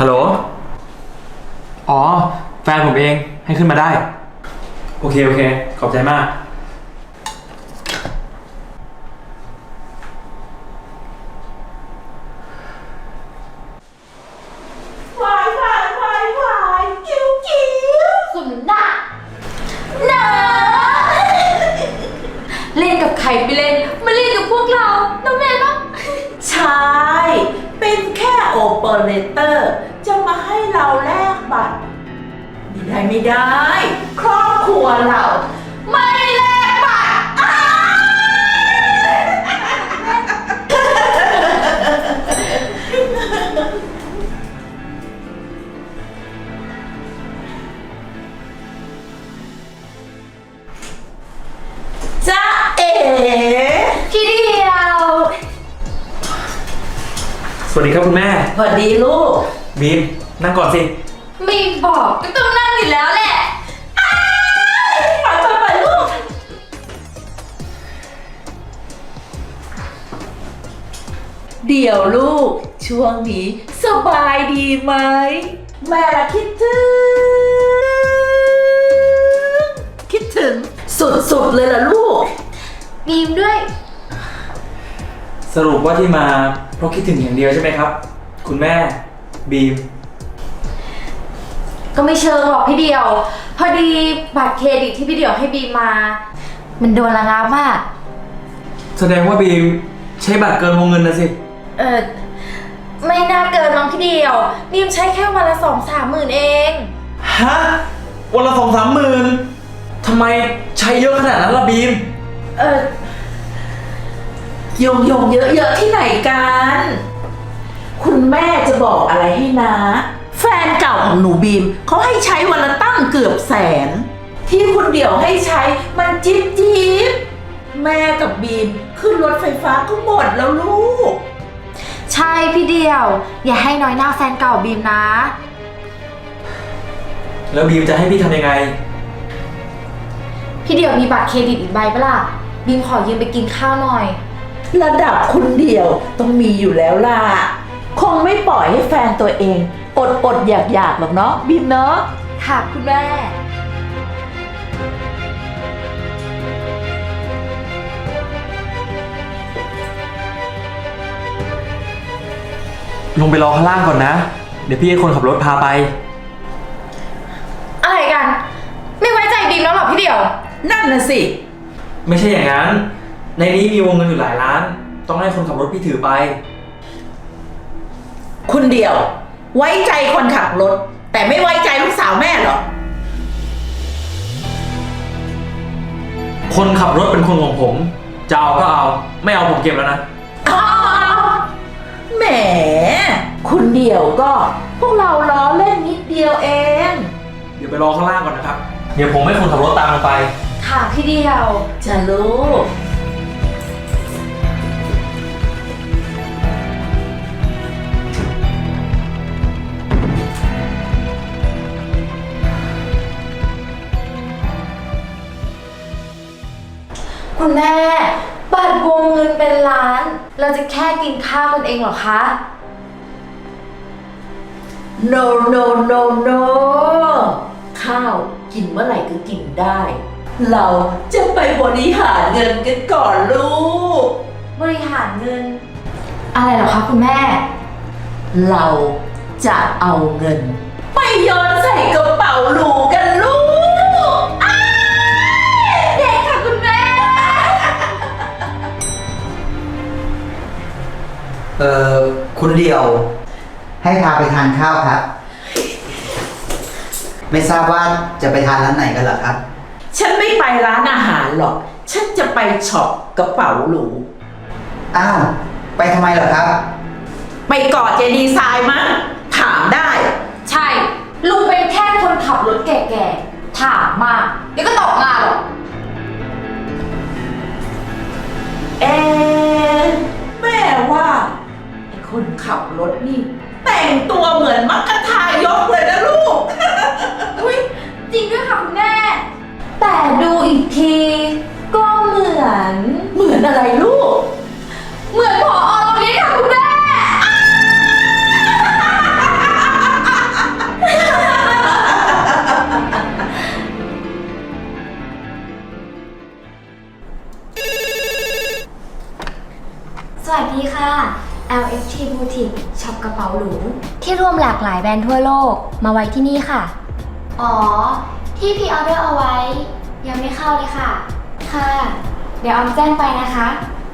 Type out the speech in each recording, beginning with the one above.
ฮัลโหล อ๋อ แฟนผมเองให้ขึ้นมาได้ โอเค โอเค ขอบใจมาก ไม่ได้ไม่ได้ ครอบครัวเรา ไม่แลกบัตรอ้าวจ้าเอ๋ พี่เดียวสวัสดีครับคุณแม่ สวัสดีลูก บีมนั่งก่อนสิมีบอกก็ต้องนั่งอยู่แล้วแหละ เดี๋ยวลูก ช่วงนี้สบายดีไหม แม่ละคิดถึง คิดถึงสุดๆเลยล่ะลูก บีมด้วย สรุปว่าที่มาเพราะคิดถึงอย่างเดียวใช่ไหมครับ คุณแม่บีม ก็ไม่เชิงหรอกพี่เดียว พอดีบัตรเครดิตที่พี่เดียวให้บีมมา มันโดนระงับมาก แสดงว่าบีมใช้บัตรเกินวงเงินนะสิ เออไม่น่าเกินน้องพี่เดียวบีมใช้แค่วันละสองสามหมื่นเอง ฮะ วันละสองสามหมื่นทำไมใช้เยอะขนาดนั้นล่ะบีม เออโยงโยงๆเยอะๆที่ไหนกัน คุณแม่จะบอกอะไรให้นะ แฟนเก่าของหนูบีมเขาให้ใช้วันละตั้งเกือบแสน ที่คุณเดี่ยวให้ใช้มันจิ๊บจิ๊บแม่กับบีมขึ้นรถไฟฟ้าก็หมดแล้วลูก ใช่พี่เดียว อย่าให้น้อยหน้าแฟนเก่าบีมนะ แล้วบีมจะให้พี่ทำยังไง พี่เดียวมีบัตรเครดิตอีกใบปะล่ะบีมขอยืมไปกินข้าวหน่อย ระดับคุณเดี่ยวต้องมีอยู่แล้วล่ะ คงไม่ปล่อยให้แฟนตัวเอง อดอดอยากอยากๆหรอกเนาะบีมเนาะ ค่ะคุณแม่ ลงไปรอข้างล่างก่อนนะ เดี๋ยวพี่ให้คนขับรถพาไป อะไรกัน ไม่ไว้ใจบีมแล้วเหรอพี่เดียว นั่นน่ะสิ ไม่ใช่อย่างนั้น ในนี้มีวงเงินอยู่หลายล้าน ต้องให้คนขับรถพี่ถือไป คุณเดียว ไว้ใจคนขับรถ แต่ไม่ไว้ใจลูกสาวแม่เหรอ คนขับรถเป็นคนของผม จะเอาก็เอา ไม่เอาผมเก็บแล้วนะแหม คุณเดียวก็ พวกเราล้อเล่นนิดเดียวเอง เดี๋ยวไปรอข้างล่างก่อนนะครับ เดี๋ยวผมให้คนขับรถตามลงไป ค่ะพี่เดียว จะลูกคุณแม่บัตรวงเงินเป็นล้าน เราจะแค่กินข้าวกันเองเหรอคะ no no no no ข้าวกินเมื่อไหร่ก็กินได้ เราจะไปบริหารเงินกันก่อนลูก บริหารเงิน อะไรเหรอคะคุณแม่ เราจะเอาเงิน ไปโยนใส่กระเป๋าหลูกันลูกอ้ายเด็กค่ะคุณแม่ เอ่อคุณเดียว ให้พาไปทานข้าวครับ ไม่ทราบว่าจะไปทานร้านไหนกันเหรอครับ ฉันไม่ไปร้านอาหารหรอก ฉันจะไปช็อปกระเป๋าหรู อ้าว ไปทำไมเหรอครับ ไปกอดเจดีไซน์มั้ง ถามได้ ใช่ ลุงเป็นแค่คนขับรถแก่ๆ ถามมาก เดี๋ยวก็ตอบงานหรอก เอะแม่ว่าไอ้คนขับรถนี่ แต่งตัวเหมือนมักกะทายกเลยนะลูก อุ้ยจริงด้วยค่ะคุณแม่ แต่ดูอีกที ก็เหมือน เหมือนอะไรลูก เหมือนผอโรงเรียนค่ะคุณแม่ สวัสดีค่ะ LFT Boutique ช็อปกระเป๋าหรู ที่รวมหลากหลายแบรนด์ทั่วโลกมาไว้ที่นี่ค่ะ อ๋อ ที่พี่ออเดอร์เอาไว้ ยังไม่เข้าเลยค่ะ ค่ะ เดี๋ยวออมแจ้งไปนะคะ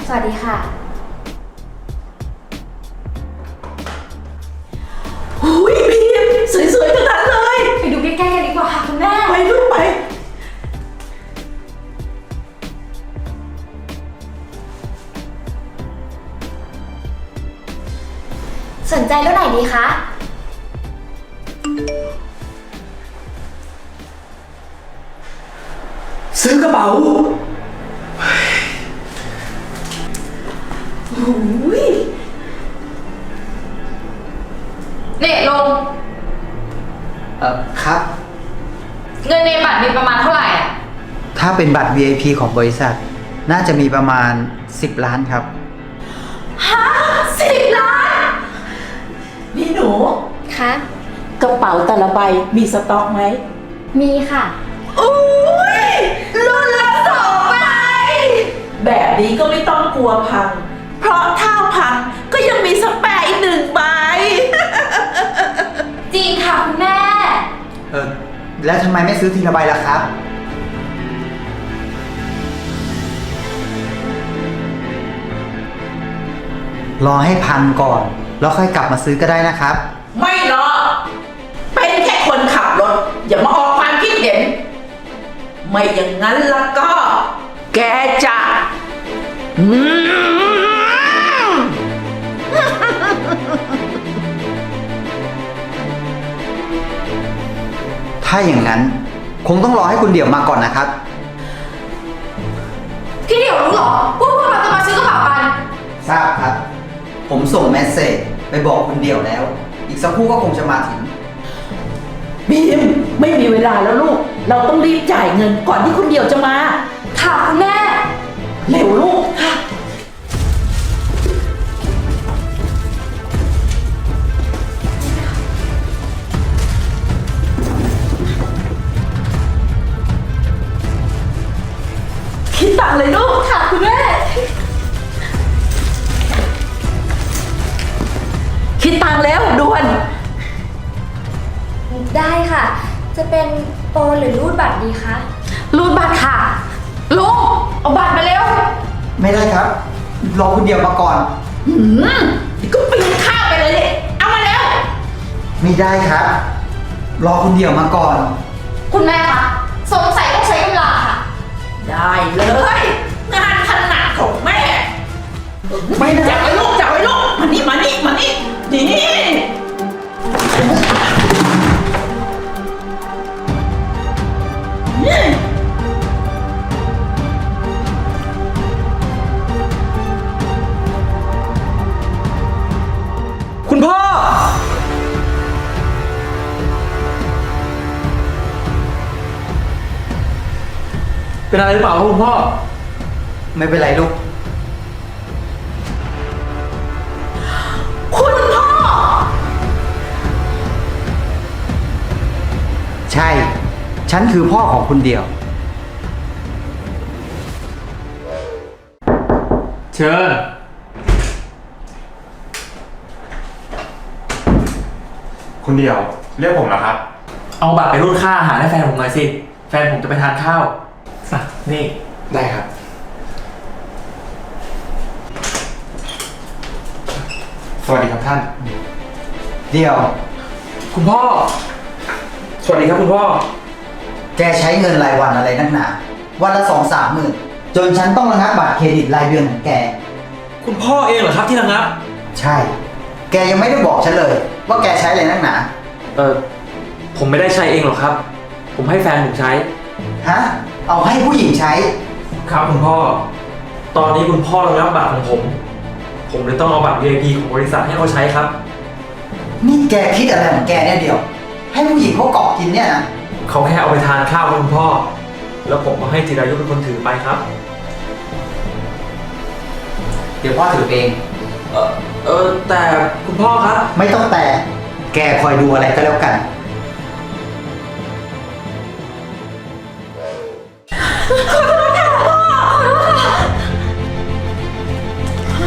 สวัสดีค่ะหุยบีมสวยๆทั้งนั้นเลย ไปดูใกล้ สนใจรุ่นไหนดีคะ ซื้อกระเป๋าหุยเนี่ยลง เออครับ เงินในบัตรมีประมาณเท่าไหร่อะถ้าเป็นบัตร VIP ของบริษัท น่าจะมีประมาณ 10 ล้านครับ นี่หนูคะกระเป๋าแต่ละใบมีสต็อกไหมมีค่ะ อุ้ยรุ่นละสองใบแบบนี้ก็ไม่ต้องกลัวพัง เพราะถ้าพังก็ยังมีสแปร์อีกหนึ่งใบ จริงค่ะคุณแม่ เออแล้วทำไมไม่ซื้อทีละใบล่ะครับ รอให้พันก่อน แล้วค่อยกลับมาซื้อก็ได้นะครับ ไม่หรอกเป็นแค่คนขับรถ อย่ามาออกความคิดเห็น ไม่อย่างนั้นแล้วก็ แกจะอืมถ้าอย่างนั้น คงต้องรอให้คุณเดี่ยวมาก่อนนะครับ พี่เดี๋ยวรู้เหรอว่าพวกเราจะมาซื้อกระเป๋ากัน ทราบครับ ผมส่งเมสเซจไปบอกคุณเดี่ยวแล้ว อีกสักครู่ก็คงจะมาถึง บีมไม่มีเวลาแล้วลูก เราต้องรีบจ่ายเงินก่อนที่คุณเดียวจะมา ค่ะคุณแม่ เร็วลูกคิดตังค์เลยลูกค่ะ คุณแม่คิดตังค์แล้วด่วน ได้ค่ะ จะเป็นโปรหรือรูดบัตรดีคะ รูดบัตรค่ะลุงเอาบัตรมาเร็วไม่ได้ครับ รอคุณเดี่ยวมาก่อน หืมก็ปีนข้ามไปเลยดิเอามาแล้วไม่ได้ครับ รอคุณเดี่ยวมาก่อน คุณแม่คะสงสัยต้องใช้กำลังค่ะ ได้เลย งานถนัดของแม่ไม่ได้จับไว้ลูกจับไว้ลูก มานี่มานี่มานี่นี่คุณพ่อ เป็นอะไรหรือเปล่าครับคุณพ่อ ไม่เป็นไรลูก ฉันคือพ่อของคุณเดี่ยว เชิญ คุณเดียว เรียกผมนะครับ เอาบัตรไปรูดค่าอาหารให้แฟนผมหน่อยสิ แฟนผมจะไปทานข้าวอะนี่ ได้ครับ สวัสดีครับท่าน เดี่ยว คุณพ่อ สวัสดีครับคุณพ่อ แกใช้เงินรายวันอะไรนักหนา วันละสองสามหมื่นจนฉันต้องระงับบัตรเครดิตรายเดือนของแก คุณพ่อเองเหรอครับที่ระงับ ใช่ แกยังไม่ได้บอกฉันเลย ว่าแกใช้อะไรนักหนา เออผมไม่ได้ใช้เองหรอกครับ ผมให้แฟนผมใช้ ฮะ เอาให้ผู้หญิงใช้ ครับคุณพ่อ ตอนนี้คุณพ่อระงับบัตรของผม ผมเลยต้องเอาบัตร VIP ของบริษัทให้เขาใช้ครับ นี่แกคิดอะไรของแกเนี่ยเดียว ให้ผู้หญิงเขาเกาะกินเนี่ยนะ เขาแค่เอาไปทานข้าวกับคุณพ่อ แล้วผมก็ให้จิรายุเป็นคนถือไปครับ เดี๋ยวพ่อถือเอง เออเออแต่คุณพ่อครับ ไม่ต้องแต่แกคอยดูอะไรก็แล้วกัน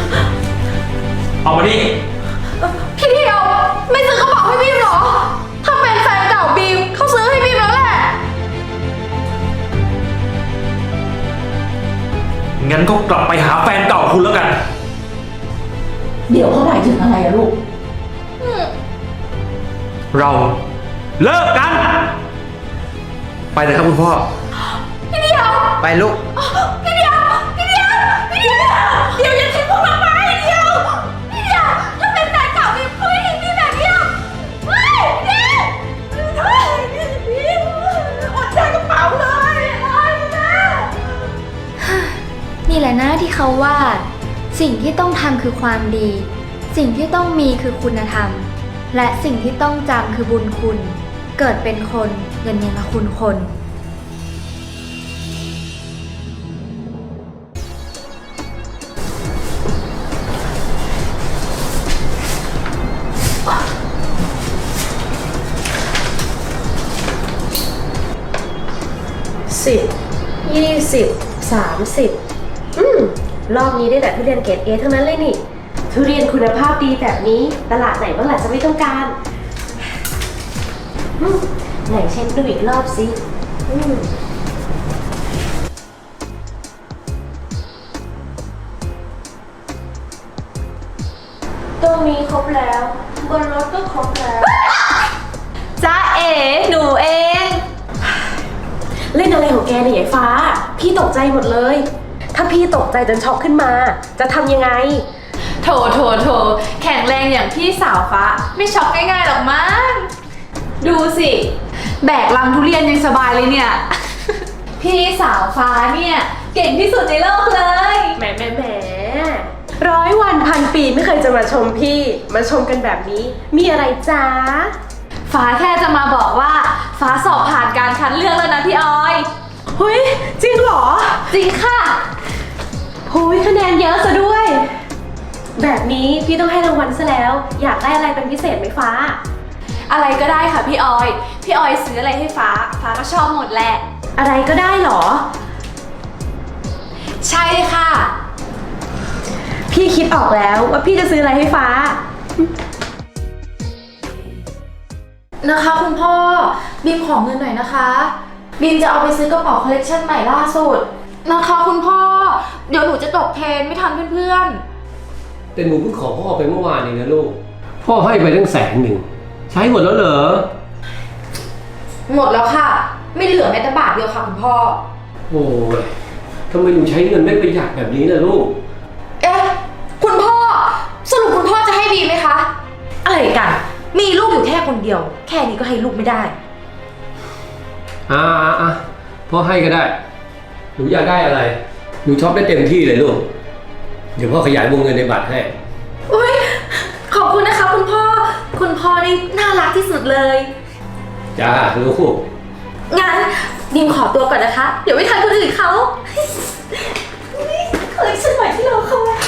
อเอามานี่ งั้นก็กลับไปหาแฟนเก่าคุณแล้วกัน เดี๋ยวเขาหมายถึงอะไรอะลูก เราเลิกกัน ไปเลยครับคุณพ่อพี่เดียวไปลูก สิ่งที่ต้องทำคือความดี สิ่งที่ต้องมีคือคุณธรรม และสิ่งที่ต้องจำคือบุญคุณ เกิดเป็นคนเงินยังละคุณคน สิบยี่สิบสามสิบ รอบนี้ได้แต่ทุเรียนเกรดเอทั้งนั้นเลยนี่ ทุเรียนคุณภาพดีแบบนี้ ตลาดไหนบ้างล่ะจะไม่ต้องการอืมไหนเช็คดูอีกรอบสิอืมตรงนี้ครบแล้ว บนรถก็ครบแล้ว จ้าเอ๋หนูเอง เล่นอะไรของแกเนี่ยยายฟ้า พี่ตกใจหมดเลย ถ้าพี่ตกใจจนช็อกขึ้นมา จะทำยังไง โถโถโถแข็งแรงอย่างพี่สาวฟ้า ไม่ช็อกง่ายๆหรอกมั้ง ดูสิ แบกลังทุเรียนยังสบายเลยเนี่ย พี่สาวฟ้าเนี่ย เก่งที่สุดในโลกเลย แหมแหมแหมร้อยวันพันปีไม่เคยจะมาชมพี่ มาชมกันแบบนี้ มีอะไรจ้า ฟ้าแค่จะมาบอกว่า ฟ้าสอบผ่านการคัดเลือกแล้วนะพี่ออย เฮ้ย จริงเหรอ จริงค่ะ หุยคะแนนเยอะซะด้วย แบบนี้พี่ต้องให้รางวัลซะแล้ว อยากได้อะไรเป็นพิเศษไหมฟ้า อะไรก็ได้ค่ะพี่ออย พี่ออยซื้ออะไรให้ฟ้า ฟ้าก็ชอบหมดแหละ อะไรก็ได้เหรอ ใช่ค่ะ พี่คิดออกแล้วว่าพี่จะซื้ออะไรให้ฟ้า นะคะคุณพ่อบีมขอเงินหน่อยนะคะบีมจะเอาไปซื้อกระเป๋าคอลเลกชันใหม่ล่าสุด นะคะคุณพ่อ เดี๋ยวหนูจะตกเทรนไม่ทันเพื่อนแต่หนูเพิ่งขอพ่อไปเมื่อวานเองนะลูก พ่อให้ไปตั้งแสนหนึ่ง ใช้หมดแล้วเหรอ ๆ หมดแล้วค่ะ ไม่เหลือแม้แต่บาทเดียวค่ะคุณพ่อ โอ้ยทำไมหนูใช้เงินไม่ประหยัดแบบนี้นะลูก เอ๊ะ คุณพ่อ สรุปคุณพ่อจะให้บีมไหมคะ อะไรกัน มีลูกอยู่แค่คนเดียว แค่นี้ก็ให้ลูกไม่ได้ อ่าอ่าอะพ่อให้ก็ได้ หนูอยากได้อะไร หนูชอบได้เต็มที่เลยลูก เดี๋ยวพ่อขยายวงเงินในบัตรให้ อุ้ยขอบคุณนะคะคุณพ่อ คุณพ่อนี่น่ารักที่สุดเลย จ้าลูก งั้นบีมขอตัวก่อนนะคะ เดี๋ยวไม่ทันคนอื่นเขาคอลเลคชันใหม่ที่เราเข้ามา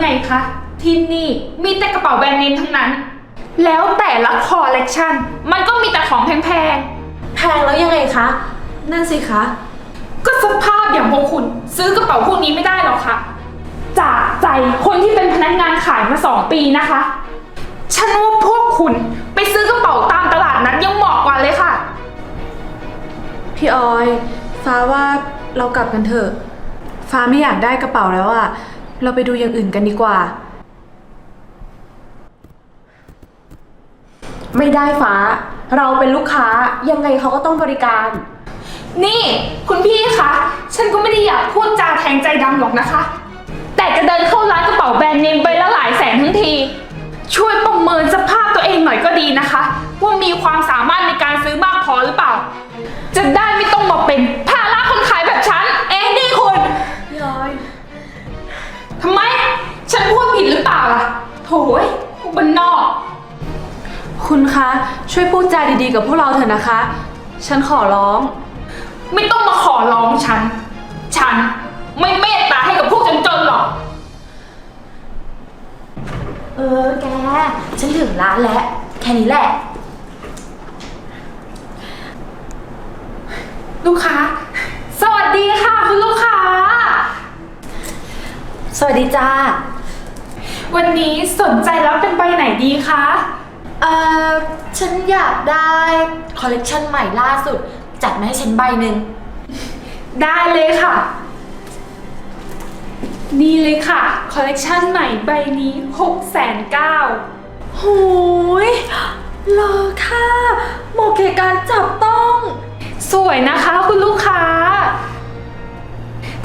ไม่รู้เรื่องหรือไงคะ ที่นี่มีแต่กระเป๋าแบรนด์เนมทั้งนั้น แล้วแต่ละคอลเลกชันมันก็มีแต่ของแพงแพงแล้วยังไงคะ นั่นสิคะก็สภาพอย่างพวกคุณ ซื้อกระเป๋าพวกนี้ไม่ได้หรอกค่ะจากใจคนที่เป็นพนักงานขายมาสองปีนะคะ ฉันว่าพวกคุณไปซื้อกระเป๋าตามตลาดนัดยังเหมาะกว่าเลยค่ะ พี่ออย ฟ้าว่าเรากลับกันเถอะ ฟ้าไม่อยากได้กระเป๋าแล้วอะ เราไปดูอย่างอื่นกันดีกว่า ไม่ได้ฟ้า เราเป็นลูกค้ายังไงเขาก็ต้องบริการ นี่ คุณพี่คะ ฉันก็ไม่ได้อยากพูดจาแทงใจดำหรอกนะคะ แต่จะเดินเข้าร้านกระเป๋าแบรนด์เนมไปละหลายแสนทั้งที ช่วยประเมินสภาพตัวเองหน่อยก็ดีนะคะ ว่ามีความสามารถในการซื้อมากพอหรือเปล่า จะได้ไม่ต้องมาเป็น ยพวกบ้านนอก คุณคะ ช่วยพูดใจดีๆกับพวกเราเถอะนะคะ ฉันขอร้อง ไม่ต้องมาขอร้องฉัน ฉันไม่เมตตาให้กับพวกจนๆหรอก เออแก ฉันถึงร้านแล้ว แค่นี้แหละ ลูกค้า สวัสดีค่ะ คุณลูกค้า วันนี้สนใจรับเป็นใบไหนดีคะ เอ่อ ฉันอยากได้คอลเลกชันใหม่ล่าสุด จัดมาให้ฉันใบหนึ่ง ได้เลยค่ะ นี่เลยค่ะ คอลเลกชันใหม่ใบนี้6 9 0 0 0หูยเลอค่ะเหมาะแก่การจับต้อง สวยนะคะคุณลูกค้า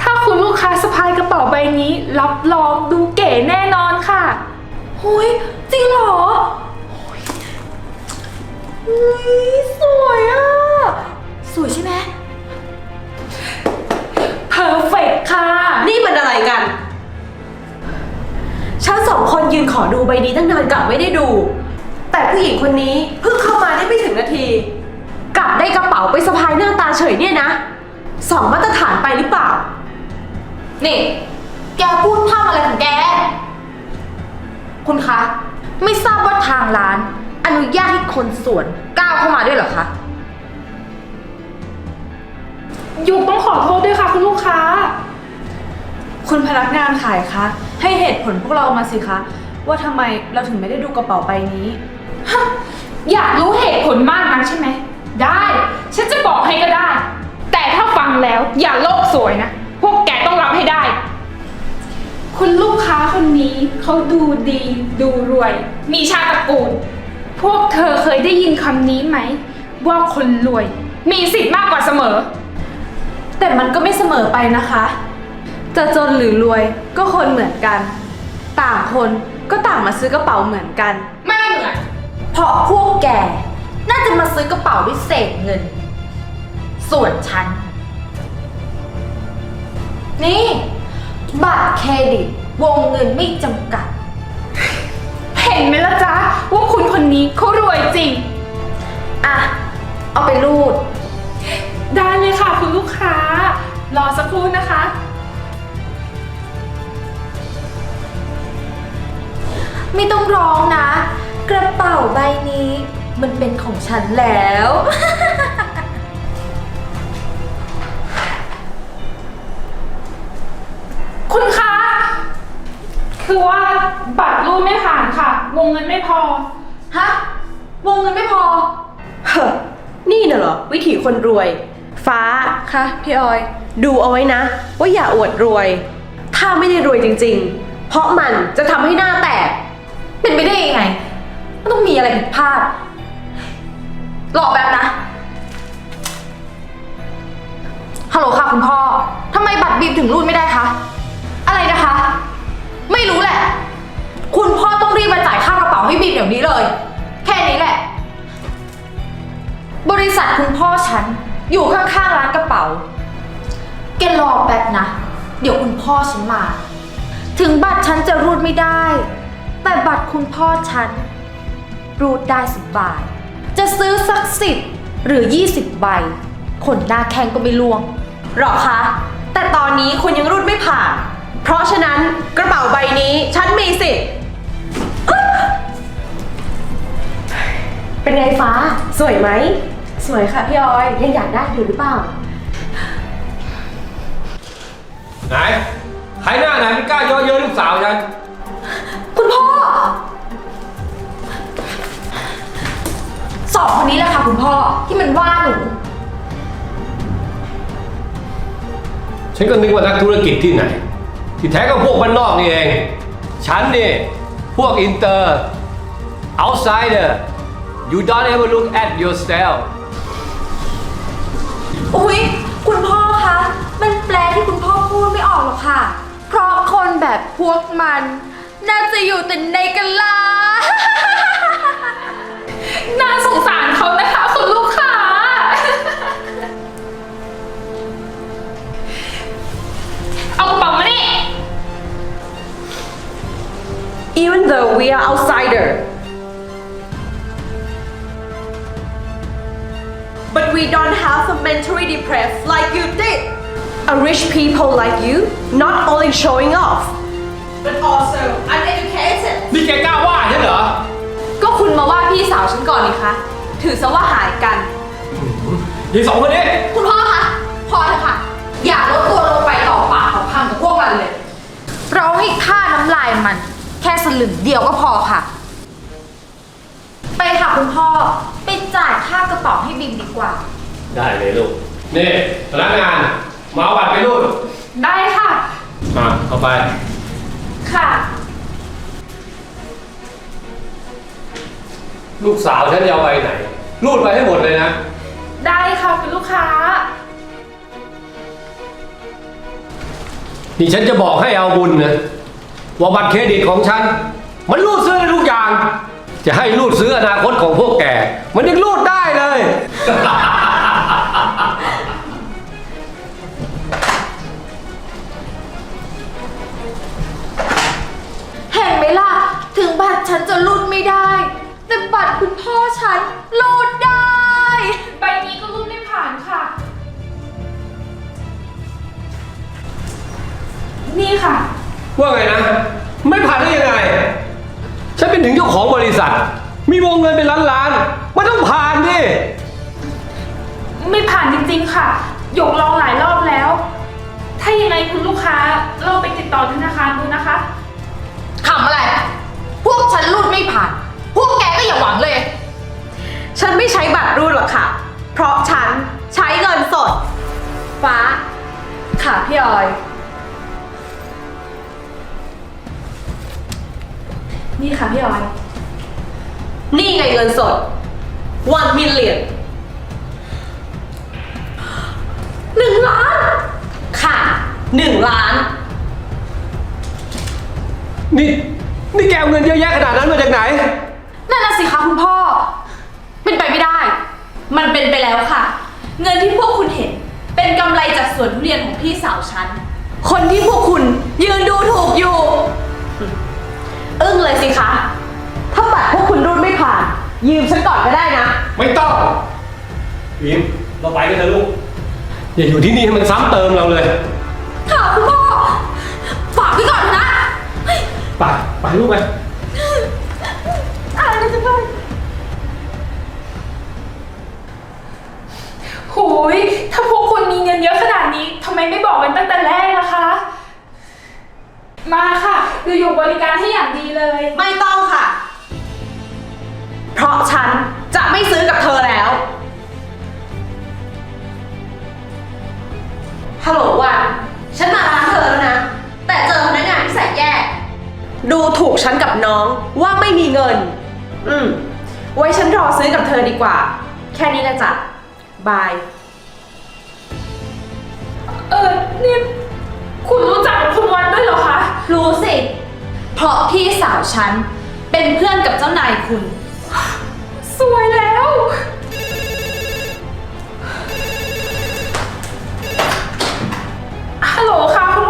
ถ้าคุณลูกค้าสะพายกระเป๋าใบนี้ รับรองดูเก๋แน่นอนค่ะหุยจริงเหรอหุยสวยอะ สวยใช่ไหมเพอร์เฟกค่ะ นี่มันอะไรกัน ฉันสองคนยืนขอดูใบนี้ตั้งนานกลับไม่ได้ดู แต่ผู้หญิงคนนี้เพิ่งเข้ามาได้ไม่ถึงนาที กลับได้กระเป๋าไปสะพายหน้าตาเฉยเนี่ยนะ สองมาตรฐานไปหรือเปล่า นี่ แกพูดพร่ำอะไรของแก คุณคะ ไม่ทราบว่าทางร้าน อนุญาตให้คนสวนก้าวเข้ามาด้วยเหรอคะยุกต้องขอโทษด้วยค่ะ คุณลูกค้า คุณพนักงานขายคะ ให้เหตุผลพวกเรามาสิคะ ว่าทำไมเราถึงไม่ได้ดูกระเป๋าใบนี้อยากรู้เหตุผลมากนักใช่ไหม ได้ ฉันจะบอกให้ก็ได้ แต่ถ้าฟังแล้วอย่าโลกสวยนะ พวกแกต้องรับให้ได้ คุณลูกค้าคนนี้เขาดูดีดูรวย มีชาติตระกูล พวกเธอเคยได้ยินคำนี้ไหม ว่าคนรวย มีสิทธิ์มากกว่าเสมอ แต่มันก็ไม่เสมอไปนะคะ จะจนหรือรวยก็คนเหมือนกัน ต่างคนก็ต่างมาซื้อกระเป๋าเหมือนกัน ไม่เหมือน เพราะพวกแก น่าจะมาซื้อกระเป๋าด้วยเศษเงิน ส่วนฉัน นี่บัตรเครดิตวงเงินไม่จำกัด เห็นไหมล่ะจ๊ะว่าคุณคนนี้เขารวยจริง อะ เอาไปรูด ได้เลยค่ะคุณลูกค้า รอสักครู่นะคะ ไม่ต้องร้องนะ กระเป๋าใบนี้ มันเป็นของฉันแล้ว คือว่าบัตรรูดไม่ผ่านค่ะ วงเงินไม่พอ ฮะ วงเงินไม่พอ เฮ้อนี่น่ะเหรอ วิถีคนรวย ฟ้า ค่ะ พี่ออย ดูเอาไว้นะ ว่าอย่าอวดรวย ถ้าไม่ได้รวยจริง ๆ เพราะมันจะทำให้หน้าแตก เป็นไปได้ยังไงมันต้องมีอะไรผิดพลาดรอแบบนะ ฮัลโหลค่ะคุณพ่อ ทำไมบัตรบีมถึงรูดไม่ได้คะ อะไรนะคะ ไม่รู้แหละ คุณพ่อต้องรีบมาจ่ายค่ากระเป๋าให้บีมเดี๋ยวนี้เลย แค่นี้แหละ บริษัทคุณพ่อฉัน อยู่ข้างๆร้านกระเป๋า แกรอแป๊บนะ เดี๋ยวคุณพ่อฉันมา ถึงบัตรฉันจะรูดไม่ได้ แต่บัตรคุณพ่อฉัน รูดได้สิบบาท จะซื้อสักสิบหรือ 20 ใบ คนหน้าแข้งก็ไม่ล่วง หรอคะ แต่ตอนนี้คุณยังรูดไม่ผ่าน เพราะฉะนั้นกระเป๋าใบนี้ฉันมีสิทธิ์อ๊ะเป็นไงฟ้า สวยไหม สวยค่ะพี่ออย ยังอยากได้อยู่หรือเปล่า ไหนใครหน้าไหนมันกล้าเย่อเย้ยลูกสาวฉันคุณพ่อ สองคนนี้แหละค่ะคุณพ่อที่มันว่าหนู ฉันก็นึกว่านักธุรกิจที่ไหน ที่แท้ก็พวกบ้านนอกนี่เอง ฉันนี่ พวกอินเตอร์ outsider you don't ever look at yourself อุ๊ย คุณพ่อคะ มันแปลที่คุณพ่อพูดไม่ออกหรอกค่ะ เพราะคนแบบพวกมัน น่าจะอยู่แต่ในกันลา น่าสงสารเขานะคะ even though we are outsider but we don't have a mentally depressed like you did a rich people like you not only showing off but also uneducated นี่แกกล้าว่าฉันเหรอ ก็คุณมาว่าพี่สาวฉันก่อนนี่คะ ถือซะว่าหายกัน ยี่สองคนนี้ คุณพ่อคะ พอเถอะค่ะ อย่าลดตัวลงไปต่อปากของพังกับพวกมันเลย เราให้ค่าน้ำลายมัน แค่สลึงเดียวก็พอค่ะ ไปค่ะคุณพ่อ ไปจ่ายค่ากระเป๋าให้บิมดีกว่า ได้เลยลูก นี่พนักงานมาเอาบัตรไปรูดได้ค่ะ มาเข้าไป ค่ะ ลูกสาวฉันจะเอาไปไหน รูดไปให้หมดเลยนะ ได้ค่ะคุณลูกค้า นี่ฉันจะบอกให้เอาบุญนะ ว่าบัตรเครดิตของฉัน มันรูดซื้อได้ทุกอย่าง จะให้รูดซื้ออนาคตของพวกแก มันยังรูดได้เลย เห็นไหมล่ะ ถึงบัตรฉันจะรูดไม่ได้ แต่บัตรคุณพ่อฉันรูดได้ ใบนี้ก็รูดไม่ผ่านค่ะ นี่ค่ะ ว่าไงนะ ไม่ผ่านได้ยังไง ฉันเป็นถึงเจ้าของบริษัท มีวงเงินเป็นล้านล้านๆมันต้องผ่านดิ ไม่ผ่านจริงๆค่ะ หยกลองหลายรอบแล้ว ถ้ายังไงคุณลูกค้าลองไปติดต่อธนาคารดูนะคะ ขำอะไร พวกฉันรูดไม่ผ่าน พวกแกก็อย่าหวังเลย ฉันไม่ใช้บัตรรูดหรอกค่ะ เพราะฉันใช้เงินสด ฟ้า ค่ะพี่ออย นี่ค่ะพี่ออย นี่ไงเงินสด one million หนึ่งล้าน ค่ะหนึ่งล้าน นี่ นี่แกเอาเงินเยอะแยะขนาดนั้นมาจากไหน นั่นน่ะสิคะคุณพ่อ เป็นไปไม่ได้ มันเป็นไปแล้วค่ะ เงินที่พวกคุณเห็น เป็นกำไรจากสวนทุเรียนของพี่สาวฉัน คนที่พวกคุณยืนดูถูกอยู่ อึ้งเลยสิคะ ถ้าบัตรพวกคุณรูดไม่ผ่าน ยืมฉันก่อนก็ได้นะ ไม่ต้องวิมเราไปกันเถอะลูก อย่าอยู่ที่นี่ให้มันซ้ำเติมเราเลย ค่ะคุณพ่อ ฝากไว้ก่อนนะ ไป ไปลูกไป อะไรกันจะไปหูยถ้าพวกคุณมีเงินเยอะขนาดนี้ทำไมไม่บอกกันตั้งแต่แรกล่ะคะ มาค่ะเดี๋ยวหยกบริการให้อย่างดีเลย ไม่ต้องค่ะ เพราะฉันจะไม่ซื้อกับเธอแล้ว ฮัลโหลวัน ฉันมาร้านเธอแล้วนะ แต่เจอพนักงานที่ใส่แย่ ดูถูกฉันกับน้องว่าไม่มีเงิน อืม ไว้ฉันรอซื้อกับเธอดีกว่า แค่นี้แหละจ้ะบาย เออนี่ คุณรู้จักกับคุณวันด้วยเหรอคะ รู้สิ เพราะพี่สาวฉัน เป็นเพื่อนกับเจ้านายคุณ สวยแล้ว ฮัลโหลค่ะคุณ